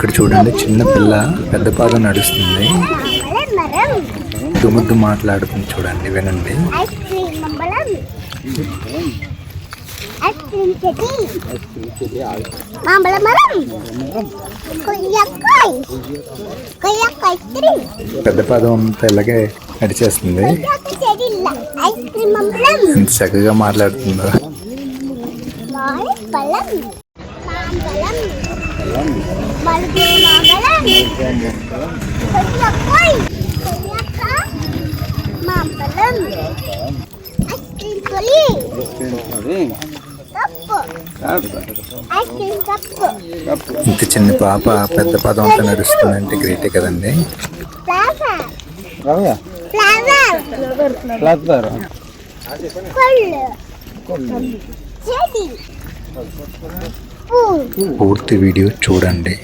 ఇక్కడ చూడండి చిన్న పిల్ల పెద్ద పాదం నడుస్తుంది. మరం ముద్దు ముద్దు మాట్లాడుతుంది చూడండి వినండి. పెద్ద పాదం అంతా ఇలాగే నడిచేస్తుంది. చక్కగా మాట్లాడుతుందో. ఇంత చిన్న పాప పెద్ద పాదం అంతా నడుస్తుందంటే గ్రేటే కదండి. ఫ్లవర్. పూర్తి వీడియో చూడండి.